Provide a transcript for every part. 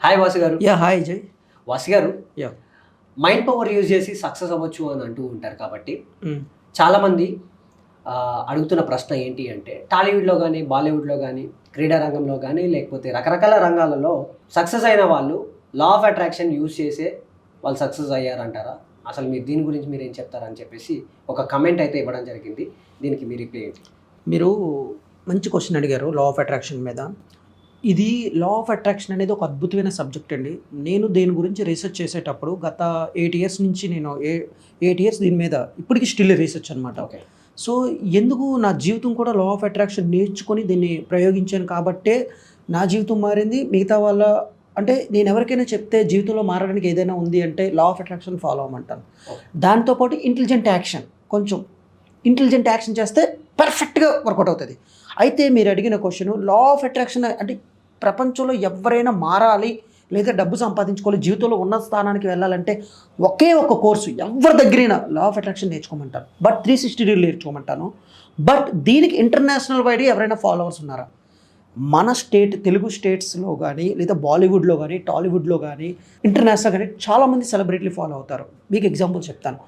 Hi Vasu గారు. Yeah hi Jai Vasu garu yeah mind power use చేసి success అవ్వచ్చు అని అంటూ ఉంటారు కాబట్టి చాలామంది ఆ, అడుగుతున్న ప్రశ్న ఏంటి అంటే టాలీవుడ్లో కానీ బాలీవుడ్లో కానీ క్రీడా రంగంలో కానీ లేకపోతే రకరకాల రంగాలలో సక్సెస్ అయిన వాళ్ళు లా ఆఫ్ అట్రాక్షన్ యూజ్ చేసే వాళ్ళు సక్సెస్ అయ్యారంటారా? అసలు మీరు దీని గురించి మీరు ఏం చెప్తారని చెప్పేసి ఒక కమెంట్ అయితే ఇవ్వడం జరిగింది. దీనికి మీరు రిప్లై ఏంటి? మీరు మంచి క్వశ్చన్ అడిగారు లా ఆఫ్ అట్రాక్షన్ మీద. ఇది లా ఆఫ్ అట్రాక్షన్ అనేది ఒక అద్భుతమైన సబ్జెక్ట్ అండి. నేను దేని గురించి రీసెర్చ్ చేసేటప్పుడు గత ఎయిట్ ఇయర్స్ నుంచి నేను ఏ ఎయిట్ ఇయర్స్ దీని మీద ఇప్పటికీ స్టిల్ రీసెర్చ్ అనమాట ఓకే సో ఎందుకు నా జీవితం కూడా లా ఆఫ్ అట్రాక్షన్ నేర్చుకొని దీన్ని ప్రయోగించాను కాబట్టే నా జీవితం మారింది. మిగతా వాళ్ళ అంటే నేను ఎవరికైనా చెప్తే జీవితంలో మారడానికి ఏదైనా ఉంది అంటే లా ఆఫ్ అట్రాక్షన్ ఫాలో అవ్వమంటాను. దాంతోపాటు ఇంటెలిజెంట్ యాక్షన్ కొంచెం ఇంటెలిజెంట్ యాక్షన్ చేస్తే పర్ఫెక్ట్గా వర్కౌట్ అవుతుంది. అయితే మీరు అడిగిన క్వశ్చన్ లా ఆఫ్ అట్రాక్షన్ అంటే ప్రపంచంలో ఎవరైనా మారాలి లేదా డబ్బు సంపాదించుకోవాలి జీవితంలో ఉన్న స్థానానికి వెళ్ళాలంటే ఒకే ఒక కోర్సు ఎవరి దగ్గరైనా లా ఆఫ్ అట్రాక్షన్ నేర్చుకోమంటాను బట్ త్రీ సిక్స్టీ డిగ్రీ నేర్చుకోమంటాను. బట్ దీనికి ఇంటర్నేషనల్ వైడ్ ఎవరైనా ఫాలోవర్స్ ఉన్నారా? మన స్టేట్ తెలుగు స్టేట్స్లో కానీ లేదా బాలీవుడ్లో కానీ టాలీవుడ్లో కానీ ఇంటర్నేషనల్ కానీ చాలామంది సెలబ్రిటీలు ఫాలో అవుతారు. మీకు ఎగ్జాంపుల్ చెప్తాను.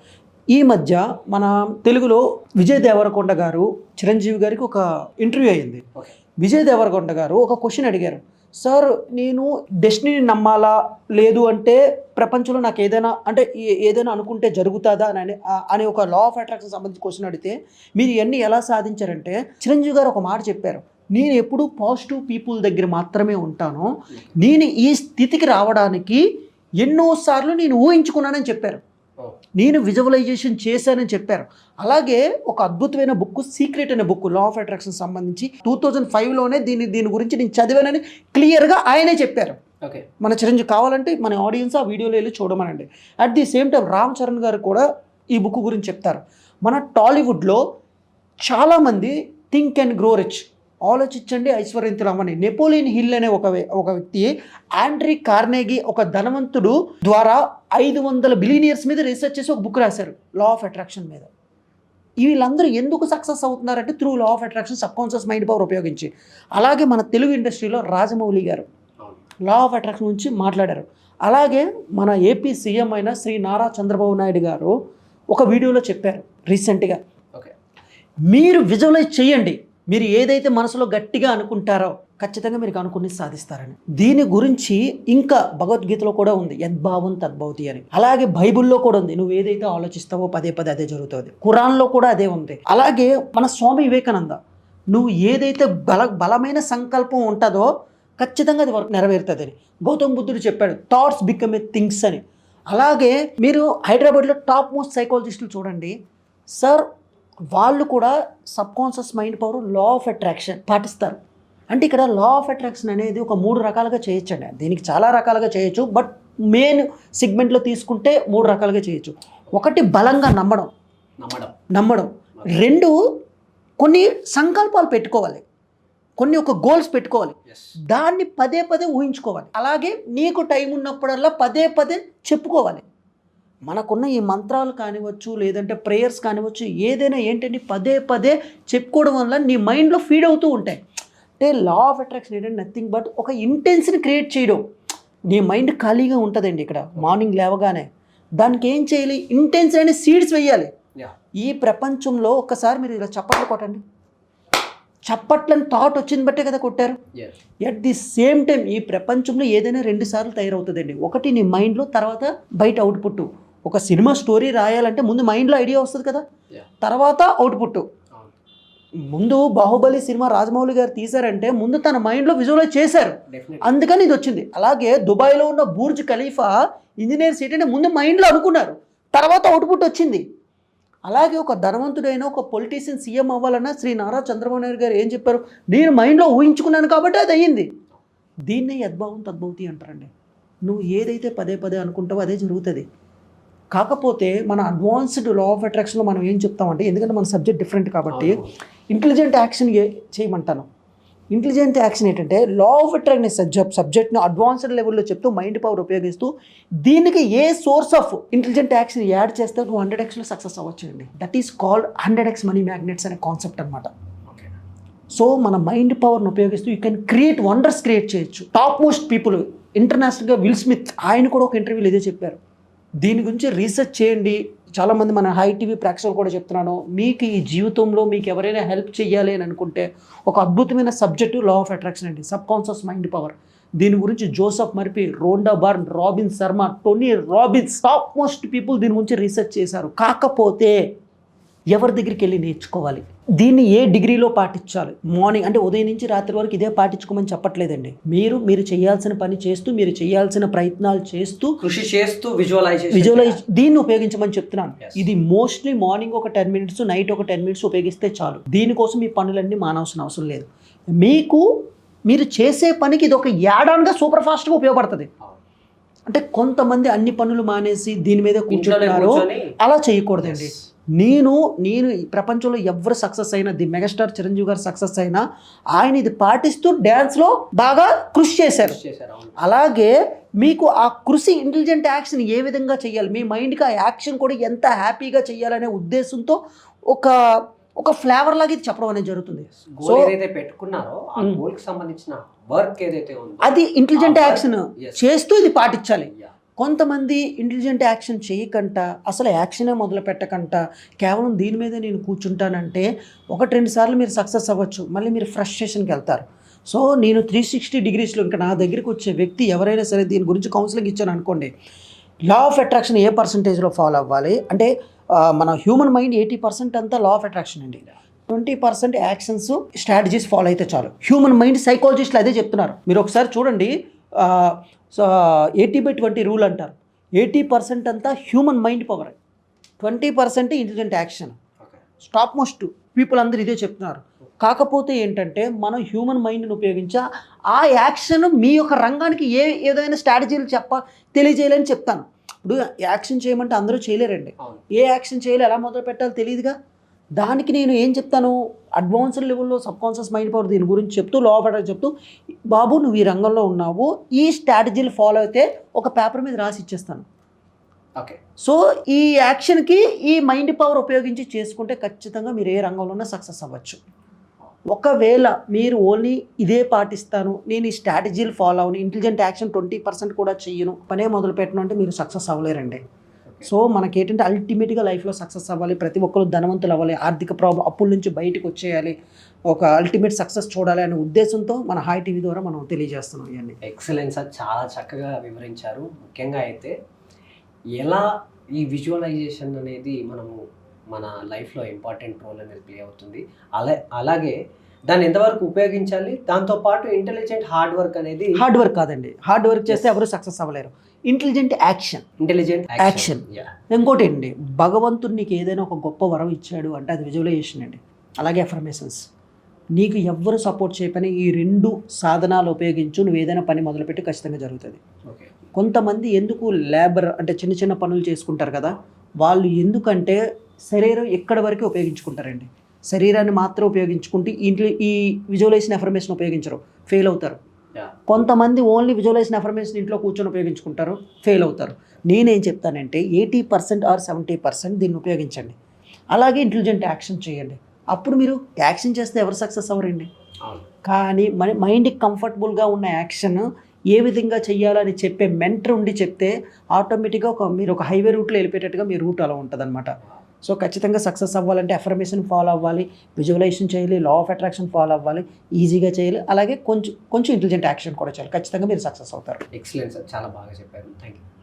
ఈ మధ్య మన తెలుగులో విజయ్ దేవరకొండ గారు చిరంజీవి గారికి ఒక ఇంటర్వ్యూ అయింది. ఓకే. విజయ్ దేవరకొండ గారు ఒక క్వశ్చన్ అడిగారు. సార్ నేను డెస్టినీని నమ్మాలా? లేదు అంటే ప్రపంచంలో నాకు ఏదైనా అంటే ఏదైనా అనుకుంటే జరుగుతుందా? అని అనే ఒక లా ఆఫ్ అట్రాక్షన్ సంబంధించి క్వశ్చన్ అడిగితే మీరు ఇవన్నీ ఎలా సాధించారంటే చిరంజీవి గారు ఒక మాట చెప్పారు. నేను ఎప్పుడు పాజిటివ్ పీపుల్ దగ్గర మాత్రమే ఉంటాను. నేను ఈ స్థితికి రావడానికి ఎన్నోసార్లు నేను ఊహించుకున్నానని చెప్పారు. నేను విజువలైజేషన్ చేశానని చెప్పారు. అలాగే ఒక అద్భుతమైన బుక్ సీక్రెట్ అనే బుక్ లా ఆఫ్ అట్రాక్షన్ సంబంధించి టూ థౌజండ్ ఫైవ్లోనే దీని దీని గురించి నేను చదివానని క్లియర్గా ఆయనే చెప్పారు. ఓకే. మన చిరంజీవి కావాలంటే మన ఆడియన్స్ ఆ వీడియోలో వెళ్ళి చూడమనండి. At the same time Ram Charan garu కూడా ఈ బుక్ గురించి చెప్తారు. మన టాలీవుడ్లో చాలామంది థింక్ అండ్ గ్రో రిచ్ ఆలోచించండి ఐశ్వర్యంతులు అవ్వని నెపోలియన్ హిల్ అనే ఒక ఒక వ్యక్తి ఆండ్రీ కార్నేగి ఒక ధనవంతుడు ద్వారా ఐదు వందల బిలీనియర్స్ మీద రీసెర్చ్ చేసి ఒక బుక్ రాశారు లా ఆఫ్ అట్రాక్షన్ మీద. వీళ్ళందరూ ఎందుకు success అవుతున్నారంటే through law of attraction subconscious mind power ఉపయోగించి. అలాగే మన తెలుగు ఇండస్ట్రీలో రాజమౌళి గారు లా ఆఫ్ అట్రాక్షన్ గురించి మాట్లాడారు. అలాగే మన ఏపీ సీఎం అయిన శ్రీ నారా చంద్రబాబు నాయుడు గారు ఒక వీడియోలో చెప్పారు రీసెంట్గా. ఓకే. మీరు విజువలైజ్ చేయండి. మీరు ఏదైతే మనసులో గట్టిగా అనుకుంటారో ఖచ్చితంగా మీరు అనుకుని సాధిస్తారని. దీని గురించి ఇంకా భగవద్గీతలో కూడా ఉంది. యద్భావం తద్భవతి అని. అలాగే బైబిల్లో కూడా ఉంది. నువ్వు ఏదైతే ఆలోచిస్తావో పదే పదే అదే జరుగుతుంది. ఖురాన్లో కూడా అదే ఉంది. అలాగే మన స్వామి వివేకానంద నువ్వు ఏదైతే బల బలమైన సంకల్పం ఉంటుందో ఖచ్చితంగా అది వర్క్ నెరవేరుతుందని. గౌతమ్ బుద్ధుడు చెప్పాడు థాట్స్ బికమ్ ఏ థింగ్స్ అని. అలాగే మీరు హైదరాబాద్లో టాప్ మోస్ట్ సైకాలజిస్టులు చూడండి. సార్ వాళ్ళు కూడా subconscious mind power law of attraction పాటిస్తారు. అంటే ఇక్కడ లా ఆఫ్ అట్రాక్షన్ అనేది ఒక మూడు రకాలుగా చేయొచ్చండి. దీనికి చాలా రకాలుగా చేయొచ్చు బట్ మెయిన్ సెగ్మెంట్లో తీసుకుంటే మూడు రకాలుగా చేయొచ్చు. ఒకటి బలంగా నమ్మడం. నమ్మడం. నమ్మడం. రెండు కొన్ని సంకల్పాలు పెట్టుకోవాలి. కొన్ని ఒక గోల్స్ పెట్టుకోవాలి. దాన్ని పదే పదే ఊహించుకోవాలి. అలాగే నీకు టైం ఉన్నప్పుడల్లా పదే పదే చెప్పుకోవాలి. మనకున్న ఈ మంత్రాలు కానివచ్చు లేదంటే ప్రేయర్స్ కానివచ్చు ఏదైనా ఏంటంటే పదే పదే చెప్పుకోవడం వల్ల నీ మైండ్లో ఫీడ్ అవుతూ ఉంటాయి. అంటే లా ఆఫ్ అట్రాక్షన్ ఏంటంటే నథింగ్ బట్ ఒక ఇంటెన్స్ని క్రియేట్ చేయడం. నీ మైండ్ ఖాళీగా ఉంటుందండి ఇక్కడ మార్నింగ్ లేవగానే. దానికి ఏం చేయాలి? ఇంటెన్స్ అనే సీడ్స్ వేయాలి ఈ ప్రపంచంలో ఒక్కసారి మీరు ఇలా చప్పట్లు కొట్టండి. చప్పట్లని థాట్ వచ్చింది బట్టే కదా కొట్టారు. ఎట్ ది సేమ్ టైం ఈ ప్రపంచంలో ఏదైనా రెండు సార్లు తయారవుతుందండి. ఒకటి నీ మైండ్లో తర్వాత బయట అవుట్పుట్ ఒక సినిమా స్టోరీ రాయాలంటే ముందు మైండ్లో ఐడియా వస్తుంది కదా. తర్వాత అవుట్పుట్ ముందు బాహుబలి సినిమా రాజమౌళి గారు తీశారంటే ముందు తన మైండ్లో విజువలైజ్ చేశారు. అందుకని ఇది వచ్చింది. అలాగే దుబాయ్లో ఉన్న బూర్జ్ ఖలీఫా ఇంజనీర్స్ ఏంటంటే ముందు మైండ్లో అనుకున్నారు. తర్వాత అవుట్పుట్ వచ్చింది. అలాగే ఒక ధనవంతుడైన ఒక పొలిటీషియన్ సీఎం అవ్వాలన్నా శ్రీ నారా చంద్రబాబు నాయుడు గారు ఏం చెప్పారు? నేను మైండ్లో ఊహించుకున్నాను కాబట్టి అది అయ్యింది. దీన్నే యద్భావం తద్భవతి అంటారండి. నువ్వు ఏదైతే పదే పదే అనుకుంటావో అదే జరుగుతుంది. కాకపోతే మన అడ్వాన్స్డ్ లా ఆఫ్ అట్రాక్షన్లో మనం ఏం చెప్తామంటే ఎందుకంటే మన సబ్జెక్ట్ డిఫరెంట్ కాబట్టి ఇంటెలిజెంట్ యాక్షన్ ఏ- చేయమంటాను. ఇంటెలిజెంట్ యాక్షన్ ఏంటంటే లా ఆఫ్ అట్రాక్షన్ సబ్జెక్ట్ సబ్జెక్ట్ను అడ్వాన్స్డ్ లెవెల్లో చెప్తూ మైండ్ పవర్ ఉపయోగిస్తూ దీనికి a source of intelligent action add చేస్తే నువ్వు హండ్రెడ్ ఎక్స్లో సక్సెస్ అవ్వచ్చు అండి that is called hundred X money magnets అనే కాన్సెప్ట్ అనమాట సో మన మైండ్ పవర్ని ఉపయోగిస్తూ you can create wonders create చేయొచ్చు. టాప్ మోస్ట్ పీపుల్ ఇంటర్నేషనల్గా విల్ స్మిత్ ఆయన కూడా ఒక ఇంటర్వ్యూలో ఇదే చెప్పారు. దీని గురించి రీసెర్చ్ చేయండి. చాలామంది మన హై టీవీ ప్రేక్షకులు కూడా చెప్తున్నాను మీకు ఈ జీవితంలో మీకు ఎవరైనా హెల్ప్ చేయాలి అని అనుకుంటే ఒక అద్భుతమైన సబ్జెక్టు లా ఆఫ్ అట్రాక్షన్ అండి సబ్ కాన్షియస్ మైండ్ పవర్ దీని గురించి Joseph Murphy Rhonda Byrne Robin Sharma Tony Robbins top most people దీని గురించి రీసెర్చ్ చేశారు. కాకపోతే ఎవరి దగ్గరికి వెళ్ళి నేర్చుకోవాలి? దీన్ని ఏ డిగ్రీలో పాటించాలి? మార్నింగ్ అంటే ఉదయం నుంచి రాత్రి వరకు ఇదే పాటించుకోమని చెప్పట్లేదండి. మీరు మీరు చేయాల్సిన పని చేస్తూ మీరు చేయాల్సిన ప్రయత్నాలు చేస్తూ కృషి చేస్తూ విజువలైజేషన్ విజువలైజ్ దీన్ని ఉపయోగించమని చెప్తున్నాను. ఇది మోస్ట్లీ మార్నింగ్ ఒక టెన్ మినిట్స్ నైట్ ఒక టెన్ మినిట్స్ ఉపయోగిస్తే చాలు. దీనికోసం మీ పనులన్నీ మానవలసిన అవసరం లేదు. మీకు మీరు చేసే పనికి ఇది ఒక ఏడాదిగా సూపర్ ఫాస్ట్గా ఉపయోగపడుతుంది. అంటే కొంతమంది అన్ని పనులు మానేసి దీని మీద కూర్చుంటున్నారు. అలా చేయకూడదండి. నేను నేను ఈ ప్రపంచంలో ఎవరు సక్సెస్ అయినా ది మెగాస్టార్ చిరంజీవి గారు సక్సెస్ అయినా ఆయన ఇది పాటిస్తూ డ్యాన్స్లో బాగా కృషి చేశారు అలాగే మీకు ఆ కృషి ఇంటెలిజెంట్ యాక్షన్ ఏ విధంగా చేయాలి మీ మైండ్కి ఆ యాక్షన్ కూడా ఎంత హ్యాపీగా చేయాలనే ఉద్దేశంతో ఒక ఒక ఫ్లేవర్ లాగా ఇది చెప్పడం అనేది జరుగుతుంది So- ఏదైతే పెట్టుకున్నారో ఆ Mm. గోల్కి సంబంధించిన వర్క్ ఏదైతే ఉందో అది ఇంటెలిజెంట్ యాక్షన్. చేస్తూ ఇది పాటించాలి. కొంతమంది ఇంటెలిజెంట్ యాక్షన్ చేయకంట అసలు యాక్షనే మొదలు పెట్టకంట. కేవలం దీని మీద నేను కూర్చుంటానంటే ఒకటి రెండు సార్లు మీరు సక్సెస్ అవ్వచ్చు. మళ్ళీ మీరు ఫ్రస్ట్రేషన్కి వెళ్తారు. సో నేను త్రీ సిక్స్టీ డిగ్రీస్లో ఇంకా నా దగ్గరికి వచ్చే వ్యక్తి ఎవరైనా సరే దీని గురించి కౌన్సిలింగ్ ఇచ్చాను అనుకోండి. లా ఆఫ్ అట్రాక్షన్ ఏ పర్సంటేజ్లో ఫాలో అవ్వాలి? అంటే మన హ్యూమన్ మైండ్ ఎయిటీ పర్సెంట్ అంతా లా ఆఫ్ అట్రాక్షన్ అండి. Twenty percent actions strategies follow అయితే చాలు. హ్యూమన్ మైండ్ సైకాలజిస్టులు అదే చెప్తున్నారు. మీరు ఒకసారి చూడండి. So eighty by twenty rule అంటారు. ఎయిటీ పర్సెంట్ అంతా human mind power. Twenty percent intelligent action. Top most people అందరూ ఇదే చెప్తున్నారు. కాకపోతే ఏంటంటే మనం హ్యూమన్ మైండ్ని ఉపయోగించి ఆ యాక్షన్ మీ యొక్క రంగానికి ఏ ఏదైనా స్ట్రాటజీలు చెప్ప తెలియజేయాలని చెప్తాను. ఇప్పుడు యాక్షన్ చేయమంటే అందరూ చేయలేరండి. ఏ యాక్షన్ చేయాలి ఎలా మొదలు పెట్టాలో తెలియదుగా? దానికి నేను ఏం చెప్తాను? అడ్వాన్స్డ్ లెవెల్లో సబ్ కాన్షియస్ మైండ్ పవర్ దీని గురించి చెప్తూ లోపల చెప్తూ బాబు నువ్వు ఈ రంగంలో ఉన్నావు. ఈ స్ట్రాటజీలు ఫాలో అయితే ఒక పేపర్ మీద రాసి ఇచ్చేస్తాను. ఓకే. సో ఈ యాక్షన్కి ఈ మైండ్ పవర్ ఉపయోగించి చేసుకుంటే ఖచ్చితంగా మీరు ఏ రంగంలోనే సక్సెస్ అవ్వచ్చు. ఒకవేళ మీరు ఓన్లీ ఇదే పాటిస్తాను నేను ఈ స్ట్రాటజీలు ఫాలో అవును ఇంటెలిజెంట్ యాక్షన్ ట్వంటీ పర్సెంట్ కూడా చెయ్యను పనే మొదలు పెట్టను అంటే మీరు సక్సెస్ అవ్వలేరండి. సో మనకేంటంటే అల్టిమేట్గా లైఫ్లో సక్సెస్ అవ్వాలి ప్రతి ఒక్కరు ధనవంతులు అవ్వాలి ఆర్థిక ప్రాబ్లం అప్పుల నుంచి బయటకు వచ్చేయాలి ఒక అల్టిమేట్ సక్సెస్ చూడాలి అనే ఉద్దేశంతో మన హాయ్ టీవీ ద్వారా మనం తెలియజేస్తున్నాం ఇవన్నీ. ఎక్సలెన్స్ సార్ చాలా చక్కగా వివరించారు. ముఖ్యంగా అయితే ఎలా ఈ విజువలైజేషన్ అనేది మనము మన లైఫ్లో ఇంపార్టెంట్ రోల్ అనేది ప్లే అవుతుంది. అలా అలాగే దాన్ని ఎంతవరకు ఉపయోగించాలి? దాంతోపాటు ఇంటెలిజెంట్ హార్డ్ వర్క్ అనేది హార్డ్ వర్క్ కాదండి. హార్డ్ వర్క్ చేస్తే ఎవరు success అవ్వలేరు. Intelligent action intelligent Action. ఇంకోటి అండి భగవంతుడు నీకు ఏదైనా ఒక గొప్ప వరం ఇచ్చాడు అంటే అది విజువలైజేషన్ అండి. అలాగే అఫర్మేషన్స్ నీకు ఎవ్వరు సపోర్ట్ చేయపని ఈ రెండు సాధనాలు ఉపయోగించు నువ్వు ఏదైనా పని మొదలుపెట్టి ఖచ్చితంగా జరుగుతుంది. ఓకే కొంతమంది ఎందుకు లేబర్ అంటే చిన్న చిన్న పనులు చేసుకుంటారు కదా వాళ్ళు ఎందుకంటే శరీరం ఎక్కడి వరకు ఉపయోగించుకుంటారండి. శరీరాన్ని మాత్రం ఉపయోగించుకుంటూ ఇంట్లో ఈ విజువలైజేషన్ అఫర్మేషన్ ఉపయోగించరు ఫెయిల్ అవుతారు. కొంతమంది ఓన్లీ విజువలైజేషన్ అఫర్మేషన్ ఇంట్లో కూర్చొని ఉపయోగించుకుంటారు ఫెయిల్ అవుతారు. నేనేం చెప్తానంటే eighty percent or seventy percent దీన్ని ఉపయోగించండి. అలాగే ఇంటెలిజెంట్ యాక్షన్ చేయండి. అప్పుడు మీరు యాక్షన్ చేస్తే ఎవరు సక్సెస్ అవ్వరండి? కానీ మన మైండ్కి కంఫర్టబుల్గా ఉన్న యాక్షన్ ఏ విధంగా చెయ్యాలని చెప్పే మెంటర్ ఉండి చెప్తే ఆటోమేటిక్గా ఒక మీరు ఒక హైవే రూట్లో వెళ్ళిపోయేటట్టుగా మీ రూట్ అలా ఉంటుంది సో ఖచ్చితంగా సక్సెస్ అవ్వాలంటే అఫర్మేషన్ ఫాలో అవ్వాలి విజువలైజేషన్ చేయాలి లా ఆఫ్ అట్రాక్షన్ ఫాలో అవ్వాలి ఈజీగా చేయాలి అలాగే కొంచెం కొంచెం ఇంటెలిజెంట్ యాక్షన్ కూడా చేయాలి. ఖచ్చితంగా మీరు సక్సెస్ అవుతారు. ఎక్సలెంట్ సార్ చాలా బాగా చెప్పారు. Thank you